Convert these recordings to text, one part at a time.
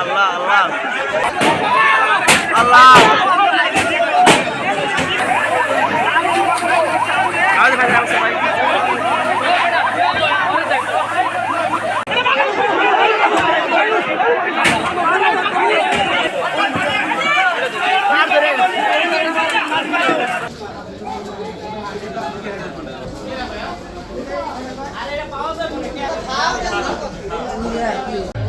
আল্লাহ আল্লাহ আল্লাহ Yeah.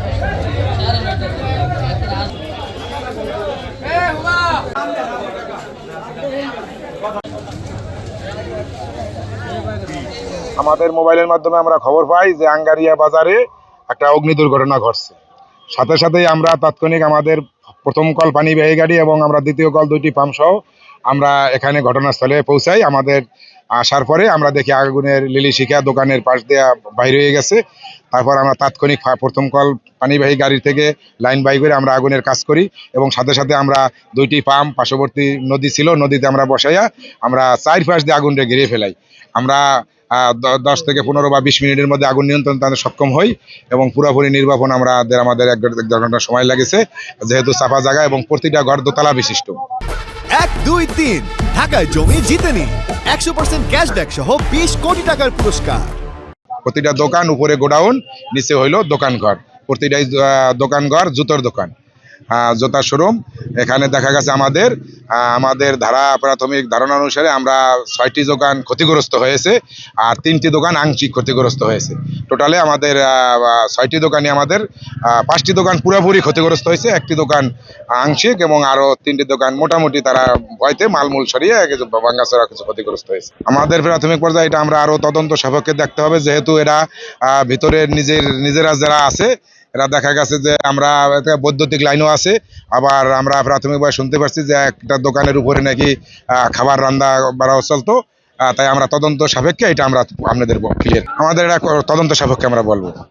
আমাদের মোবাইলের মাধ্যমে আমরা খবর পাই যে আঙ্গারিয়া বাজারে একটা অগ্নি দুর্ঘটনা ঘটছে। সাথে সাথেই আমরা তাৎক্ষণিক আমাদের প্রথম কল পানিবাহী গাড়ি এবং আমরা দ্বিতীয় কল দুইটি পাম্প সহ আমরা এখানে ঘটনাস্থলে পৌঁছাই। আমাদের আসার পরে আমরা দেখি আগুনের লিলি শিখা দোকানের পাশ দিয়ে বাইরে হয়ে গেছে। তারপর আমরা তাৎক্ষণিক প্রথম কল পানিবাহী গাড়ি থেকে লাইন বাই করে আমরা আগুনের কাজ করি এবং সাথে সাথে আমরা দুইটি পাম্প পার্শ্ববর্তী নদী ছিল, নদীতে আমরা বসাইয়া আমরা চার পাশ দিয়ে আগুনটা ঘিরে ফেলাই। আমরা দশ থেকে পনেরো বা বিশ মিনিটের মধ্যে আগুন নিয়ন্ত্রণ তাদের সক্ষম হই এবং পুরোপুরি নির্বাপন আমরা আমাদের এক দেড়- ঘণ্টা সময় লেগেছে যেহেতু চাপা জায়গা এবং প্রতিটা ঘর দোতলা বিশিষ্ট। এক দুই তিন ঢাকায় জমি জিতে নিন। একশো পার্সেন্ট ক্যাশব্যাক সহ বিশ কোটি টাকার পুরস্কার। প্রতিটা দোকান উপরে গোডাউন নিচে হইল দোকান ঘর। প্রতিটাই আহ, দোকান ঘর জুতোর দোকান। আহ, জুতার শোরুম এখানে দেখা গেছে আমাদের আমাদের ধারা প্রাথমিক ধারণা অনুসারে আমরা ছয়টি দোকান ক্ষতিগ্রস্ত হয়েছে আর তিনটি দোকান আংশিক ক্ষতিগ্রস্ত হয়েছে। টোটালে আমাদের ছয়টি দোকানই আমাদের পাঁচটি দোকান পুরোপুরি ক্ষতিগ্রস্ত হয়েছে, একটি দোকান আংশিক এবং আরও তিনটি দোকান মোটামুটি তারা ভয়তে মালমূল সরিয়ে কিছু ভাঙ্গাচোরা কিছু ক্ষতিগ্রস্ত হয়েছে। আমাদের প্রাথমিক পর্যায়ে এটা আমরা আরও তদন্ত সাপেক্ষে দেখতে হবে, যেহেতু এরা ভিতরের নিজের, নিজেরা যারা আছে এরা দেখা গেছে যে আমরা বৈদ্যুতিক লাইনও আছে, আবার আমরা প্রাথমিকভাবে শুনতে পারছি যে একটা দোকানের উপরে নাকি খাবার রান্না বাড়াও চলতো তাই আমরা তদন্ত সাপেক্ষে এটা আমরা আপনাদের ক্লিয়ার আমাদের এটা তদন্ত সাপেক্ষে আমরা বলব।